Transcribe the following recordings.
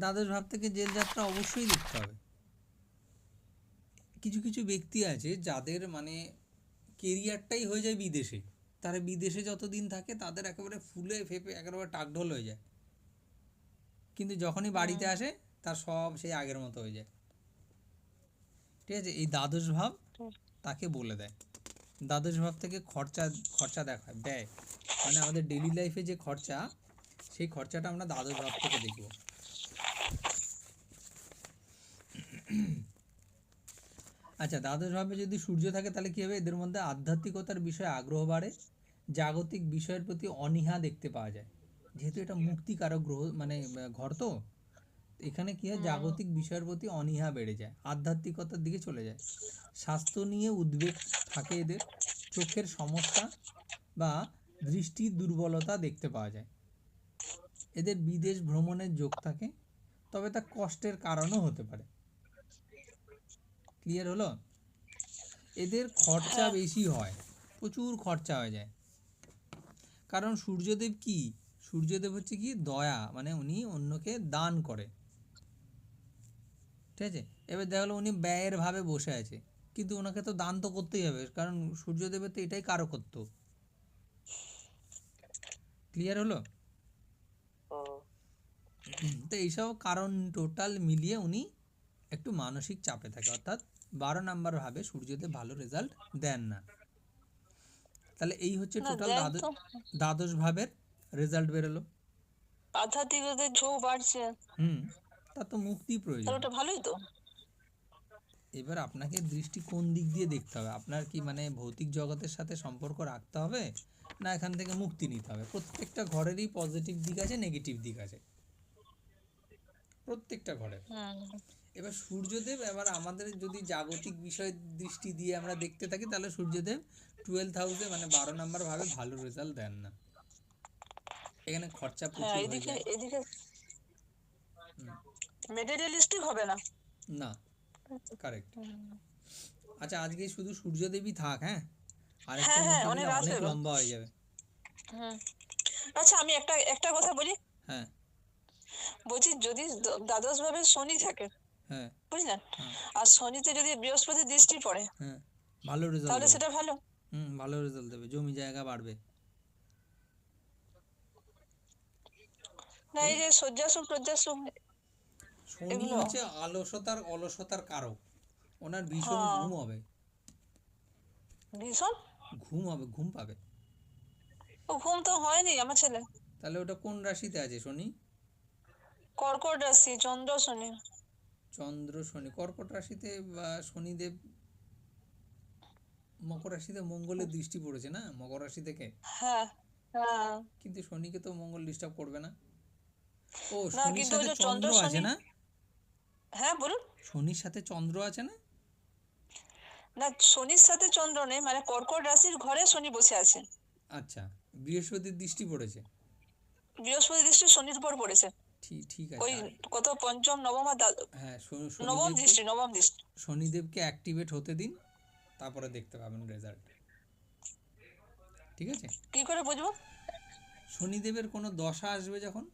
দ্বাদশ ভাব থেকে জেল যাত্রা অবশ্যই দেখতে হবে। কিছু কিছু ব্যক্তি আছে যাদের মানে কেরিয়ারটাই হয়ে যায় বিদেশে। তারা বিদেশে যতদিন থাকে তাদের একেবারে ফুলে ফেপে একেবারে টাকঢোল হয়ে যায়। কিন্তু যখনই বাড়িতে আসে তার সব সেই আগের মতো হয়ে যায়। ঠিক আছে? এই দ্বাদশ ভাব তাকে বলে দেয়। দ্বাদশ ভাব থেকে খরচা খরচা দেখায় ব্যয় মানে আমাদের ডেইলি লাইফে যে খরচা সেই খরচাটা আমরা দ্বাদশ ভাব থেকে দেখব। আচ্ছা দ্বাদশ ভাবে যদি সূর্য থাকে তাহলে কি হবে? এদের মধ্যে আধ্যাত্মিকতার বিষয়ে আগ্রহ বাড়ে জাগতিক বিষয়ের প্রতি অনীহা দেখতে পাওয়া যায়। যেহেতু এটা মুক্তিকারক গ্রহ মানে ঘর তো এখানে কি হয়? জাগতিক বিষয়ের প্রতি অনীহা বেড়ে যায় আধ্যাত্মিকতার দিকে চলে যায়। স্বাস্থ্য নিয়ে উদ্বেগ থাকে এদের চোখের সমস্যা বা দৃষ্টির দুর্বলতা দেখতে পাওয়া যায়। এদের বিদেশ ভ্রমণের যোগ থাকে তবে তা কষ্টের কারণও হতে পারে। ক্লিয়ার হলো? এদের খরচা বেশি হয়। প্রচুর খরচা হয়ে যায়। কারণ সূর্যদেব কি? সূর্যদেব হচ্ছে কি? দয়া। মানে উনি অন্যকে দান করে। ঠিক আছে? এবার দেখা গেলো উনি ব্যয়ের ভাবে বসে আছে। কিন্তু ওনাকে তো দান তো করতেই হবে। কারণ সূর্যদেবের তো এটাই কারও কারকত্ব। ক্লিয়ার হলো? তো এইসব কারণ টোটাল মিলিয়ে উনি একটু মানসিক চাপে থাকে। অর্থাৎ বারো নাম্বার ভাবে সূর্যদেব ভালো রেজাল্ট দেন না। তাহলে এই হচ্ছে টোটাল দ্বাদশ দ্বাদশ ভাবের রেজাল্ট বেরোলো। আধ্যাত্মিকতার ঝোঁক বাড়ছে। হুম তার তো মুক্তি প্রয়োজন। ওটা ভালোই তো। এবার আপনাকে দৃষ্টি কোন দিক দিয়ে দেখতে হবে? আপনার কি মানে ভৌতিক জগতের সাথে সম্পর্ক রাখতে হবে? না এখান থেকে মুক্তি নিতে হবে? প্রত্যেকটা ঘরেরই পজিটিভ দিক আছে নেগেটিভ দিক আছে। প্রত্যেকটা ঘরের। এবার সূর্যদেব এবার আমাদের যদি জাগতিক বিষয় দৃষ্টি দিয়ে আমরা দেখতে থাকি তাহলে সূর্যদেব টুয়েলভ হাউসে মানে বারো নাম্বার ভাবে ভালো রেজাল্ট দেন না। এখানে খরচা হ্যাঁ প্রচুর এদিকে এদিকে। মেটেরিয়ালিস্টিক হবে না? না। কারেক্ট আচ্ছা আজকে শুধু সূর্যদেবই থাক হ্যাঁ? আরেকটা হ্যাঁ, হ্যাঁ, অনেক। লম্বা হয়ে যাবে। আচ্ছা আমি একটা একটা কথা বলি? হ্যাঁ। বলছি যদি দ্বাদশ ভাবে শনি থাকে হ্যাঁ বুঝলেন? হ্যাঁ। আর শনিতে যদি বৃহস্পতি দৃষ্টি পড়ে হ্যাঁ ভালো রেজাল্ট তাহলে সেটা ভালো। হুম ভালো রেজাল্ট দেবে। জমি জায়গা বাড়বে। না এই যে শনি হচ্ছে আলসতার অলসতার কারক। ওনার ভীষণ হ্যাঁ। ঘুম হবে। ভীষণ? ঘুম হবে ঘুম পাবে। ও ঘুম তো হয়নি আমার ছেলে। তাহলে ওটা কোন রাশিতে আছে শনি? কর্কট রাশি চন্দ্র শনি। চন্দ্র শনি। কর্কট রাশিতে বা শনিদেব মকর রাশিতে মঙ্গলের দৃষ্টি পড়েছে না? মকর রাশি থেকে? হ্যাঁ হ্যাঁ। কিন্তু শনিকে তো মঙ্গল ডিস্টার্ব করবে না। ও শনির সাথে চন্দ্র আছে না? হ্যাঁ বলুন। শনির সাথে চন্দ্র আছে না? না শনির সাথে চন্দ্র নেই মানে কর্কট রাশির ঘরে শনি বসে আছে। আচ্ছা বৃহস্পতির দৃষ্টি পড়েছে। বৃহস্পতি দৃষ্টি শনির উপর পড়েছে। ঠিক ঠিক ওই কত পঞ্চম নবম আর হ্যাঁ নবম দৃষ্টি নবম দৃষ্টি। শনিদেবকে অ্যাক্টিভেট হতে দিন তারপরে দেখতে পাবেন রেজাল্ট ঠিক আছে? কি করে বুঝব? শনিদেবের কোনো দশা আসবে যখন?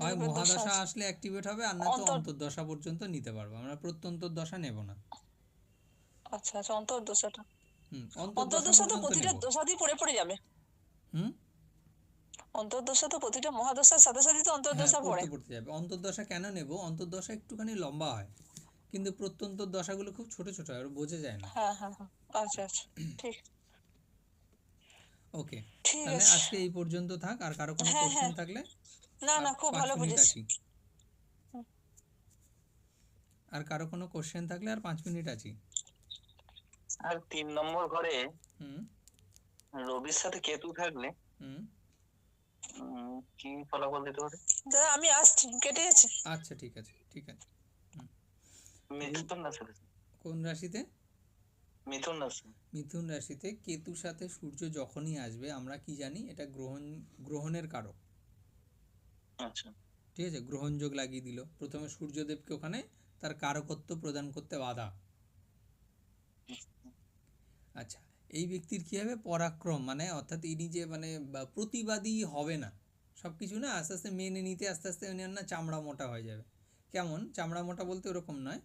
হয় মহাদশা আসলে অ্যাক্টিভেট হবে আর না তো অন্তর- অন্তর্দশা পর্যন্ত নিতে পারব। আমরা প্রত্যন্তর দশা নেব না। আচ্ছা আচ্ছা অন্তর্দশাটা। হুম অন্তর্দশা তো প্রতিটা। দশাতেই পড়ে পড়ে যাবে। হুম? অন্তর্দশা তো প্রতিটা মহাদশার সাথে সাথে তো হ্যাঁ অন্তর্দশা পড়ে। পড়তে যাবে। অন্তর্দশা কেন নেব? অন্তর্দশা একটুখানি লম্বা হয়। কিন্তু প্রত্যন্তর দশাগুলো খুব ছোট ছোট ওরা বোঝা যায় না। হ্যাঁ হ্যাঁ হ্যাঁ। আচ্ছা আচ্ছা। ঠিক। ওকে। তাহলে আজকে এই পর্যন্ত থাক। আর কারও কোনো কোশ্চেন হ্যাঁ। থাকলে? না না খুব ভালো বুঝেছি। আর কারও কোনো কোশ্চেন থাকলে আর পাঁচ মিনিট আছি। আর তিন নম্বর ঘরে হুম। রবির সাথে কেতু থাকলে হুম। কি ফলাফল দিতে পারে? দাদা আমি আসছি কেটে যাচ্ছে আচ্ছা ঠিক আছে ঠিক আছে। মিথুন রাশি কোন রাশিতে? মিথুন রাশি মিথুন রাশিতে কেতুর সাথে সূর্য যখনই আসবে আমরা কি জানি? এটা গ্রহণ গ্রহণের কারক। আচ্ছা। ঠিক আছে? গ্রহণযোগ লাগিয়ে দিল। প্রথমে সূর্যদেবকে ওখানে তার কারকত্ব প্রদান করতে বাধা। আচ্ছা। এই ব্যক্তির কি হবে? পরাক্রম মানে অর্থাৎ ইনি যে মানে প্রতিবাদী হবে না সব কিছু না আস্তে আস্তে মেনে নিতে আস্তে আস্তে উনি না চামড়া মোটা হয়ে যাবে। কেমন? চামড়া মোটা বলতে ওরকম নয়।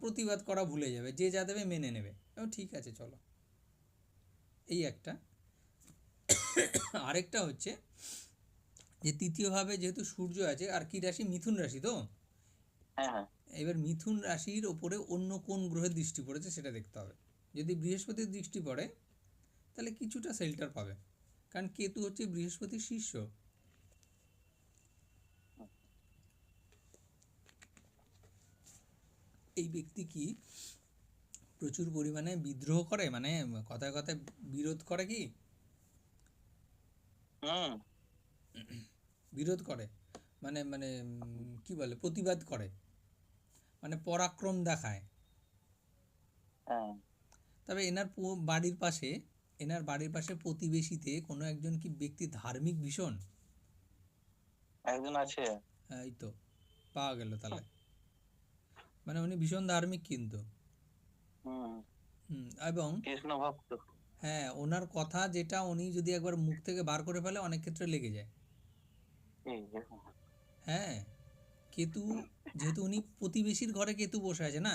প্রতিবাদ করা ভুলে যাবে যে যা দেবে মেনে নেবে। ও ঠিক আছে চলো। এই একটা। আরেকটা হচ্ছে যে তৃতীয়ভাবে যেহেতু সূর্য আছে আর কি রাশি? মিথুন রাশি তো? হ্যাঁ হ্যাঁ। এবার মিথুন রাশির ওপরে অন্য কোন গ্রহের দৃষ্টি পড়েছে সেটা দেখতে হবে। যদি বৃহস্পতির দৃষ্টি পড়ে তাহলে কিছুটা শেল্টার পাবে। কারণ কেতু হচ্ছে বৃহস্পতির শিষ্য। এই ব্যক্তি কি প্রচুর পরিমাণে বিদ্রোহ করে? মানে কথায় কথায় বিরোধ করে কি? বিরোধ করে। মানে মানে কি বলে প্রতিবাদ করে। মানে পরাক্রম দেখায়। হ্যাঁ। তবে এনার বাড়ির পাশে এনার বাড়ির পাশে প্রতিবেশীতে কোনো একজন কি ব্যক্তি ধার্মিক ভীষণ? একজন আছে। হ্যাঁ, এই তো পাওয়া গেল তাহলে। মানে উনি ভীষণ ধার্মিক কিন্তু। এবং কৃষ্ণ ভক্ত। হ্যাঁ ওনার কথা যেটা উনি যদি একবার মুখ থেকে বার করে ফেলে অনেক ক্ষেত্রে লেগে যায়। হ্যাঁ কেতু যেহেতু উনি প্রতিবেশীর ঘরে কেতু বসে আছে না?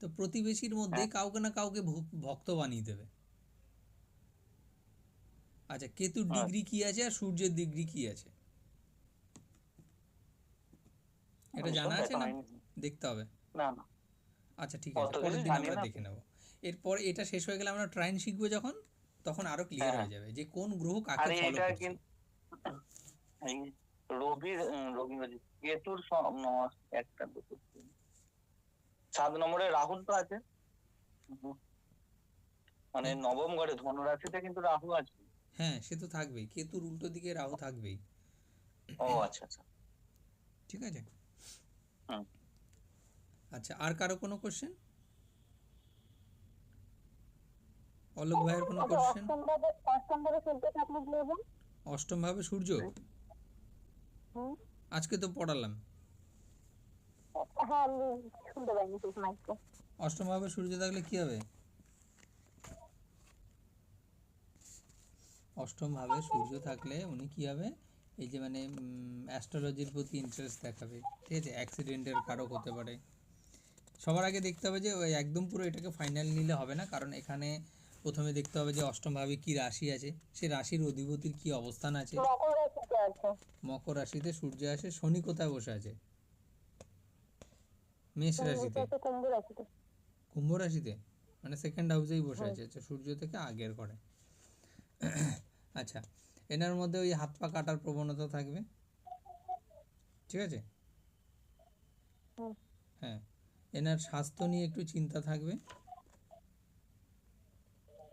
তো প্রতিবেশীর মধ্যে কাউকে না কাউকে ভক্ত বানিয়ে দেবে। আচ্ছা কেতুর আচ্ছা। ডিগ্রি কি আছে আর সূর্যের ডিগ্রি কি আছে? এটা জানা আছে না? দেখতে হবে। না না। আচ্ছা ঠিক আছে পরের দিন আমরা দেখে নেব। এরপর এটা শেষ হয়ে গেলে আমরা ট্রাইন শিখব যখন তখন আরও ক্লিয়ার হ্যাঁ। হয়ে যাবে যে কোন গ্রহ কাকে ফলো করছে। রবির রবি কেতুর একটা দুটো। সাত নম্বরে রাহুল তো আছে। মানে নবম ঘরে ধনুরাশিতে কিন্তু রাহু আছে। হ্যাঁ সে তো থাকবেই। কেতুর উল্টো দিকে রাহু থাকবেই। ও আচ্ছা আচ্ছা। ঠিক আছে? আচ্ছা আর কারও কোনো কোশ্চেন অলোক ভাইয়ের কোনো কোশ্চেন অষ্টম ভাবে অষ্টম থাকলে অষ্টম ভাবে সূর্য? হুম। আজকে তো পড়ালাম। হ্যাঁ আমি শুনতে পাইনি ঠিক মাইকটা অষ্টম ভাবে সূর্য থাকলে কি হবে? অষ্টম ভাবে সূর্য থাকলে উনি কি হবে? এই যে মানে অ্যাস্ট্রোলজির প্রতি ইন্টারেস্ট দেখাবে। ঠিক আছে? অ্যাক্সিডেন্টের কারক হতে পারে। সবার আগে দেখতে হবে যে ওই একদম পুরো এটাকে ফাইনাল নিলে হবে না কারণ এখানে প্রথমে দেখতে হবে যে অষ্টম ভাবে কি রাশি আছে? সে রাশির অধিপতির কি অবস্থান আছে? মকর রাশিতে আছে। মকর রাশিতে সূর্য আছে শনি কোথায় বসে আছে? মেষ রাশিতে? কুম্ভ রাশিতে। মানে সেকেন্ড হাউসেই বসে আছে আচ্ছা সূর্য থেকে আগের করে আচ্ছা এনার মধ্যে ওই হাত পা কাটার প্রবণতা থাকবে? ঠিক আছে? হ্যাঁ এনার স্বাস্থ্য নিয়ে একটু চিন্তা থাকবে।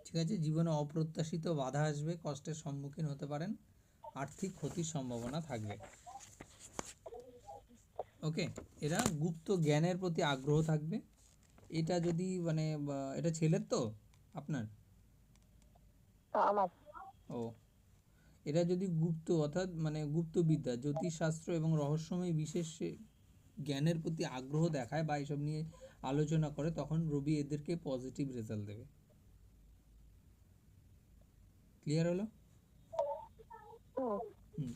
ঠিক আছে জীবনে অপ্রত্যাশিত বাধা আসবে কষ্টের সম্মুখীন হতে পারেন আর্থিক ক্ষতির সম্ভাবনা থাকবে। ওকে এরা গুপ্ত জ্ঞানের প্রতি আগ্রহ থাকবে। এটা যদি মানে এটা ছেলের তো? আপনার? ও। এরা যদি গুপ্ত অর্থাৎ মানে গুপ্তবিদ্যা জ্যোতিষশাস্ত্র এবং রহস্যময় বিশেষ জ্ঞানের প্রতি আগ্রহ দেখায় বা এসব নিয়ে আলোচনা করে তখন রবি এদেরকে পজিটিভ রেজাল্ট দেবে। ক্লিয়ার হলো?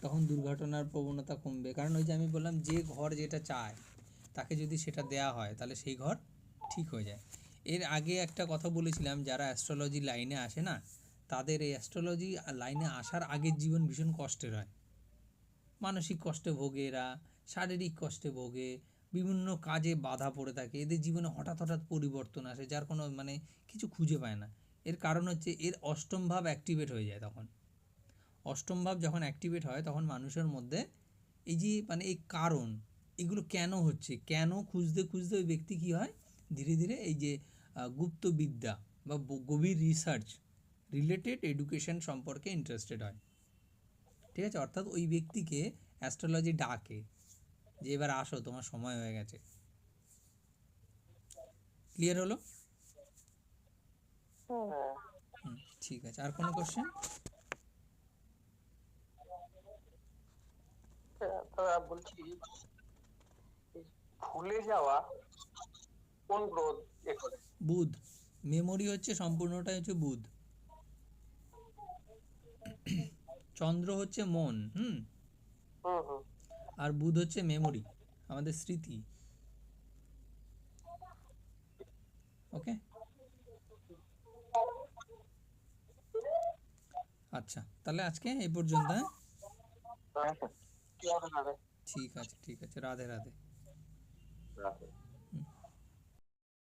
তখন দুর্ঘটনার প্রবণতা কমবে। কারণ ওই যে আমি বললাম, যে ঘর যেটা চায়, তাকে যদি সেটা দেয়া হয়, তাহলে সেই ঘর ঠিক হয়ে যায়। এর আগে একটা কথা বলেছিলাম, যারা অ্যাস্ট্রোলজি লাইনে আসে না, তাদের এই অ্যাস্ট্রোলজি লাইনে আসার আগের জীবন ভীষণ কষ্টের হয়। মানসিক কষ্টে ভোগে এরা, শারীরিক কষ্টে ভোগে, বিভিন্ন কাজে বাধা পড়ে থাকে। এদের জীবনে হঠাৎ হঠাৎ পরিবর্তন আসে, যার কোনো মানে কিছু খুঁজে পায় না। এর কারণ হচ্ছে, এর অষ্টম ভাব অ্যাক্টিভেট হয়ে যায় তখন। অষ্টম ভাব যখন অ্যাক্টিভেট হয় তখন মানুষের মধ্যে এই যে মানে এই কারণ এগুলো কেন হচ্ছে? কেন খুঁজতে খুঁজতে ওই ব্যক্তি কী হয়? ধীরে ধীরে এই যে আহ, গুপ্ত বিদ্যা বা গভীর রিসার্চ রিলেটেড এডুকেশন সম্পর্কে ইন্টারেস্টেড হয়। ঠিক আছে? অর্থাৎ ওই ব্যক্তিকে অ্যাস্ট্রোলজি ডাকে যে এবার আসো তোমার সময় হয়ে গেছে। ক্লিয়ার হলো? হুম, ঠিক আছে। আর কোনো কোশ্চেন দাদা বলছি ভুলে যাওয়া কোন গ্রহ বুধ। মেমোরি হচ্ছে সম্পূর্ণটাই হচ্ছে বুধ। চন্দ্র হচ্ছে মন হুম? আর বুধ হচ্ছে মেমোরি আমাদের স্মৃতি। ওকে? আচ্ছা তাহলে আজকে এই পর্যন্ত হ্যাঁ? হ্যাঁ স্যার কি হবে না রে? ঠিক আছে ঠিক আছে রাধে রাধে রাখো।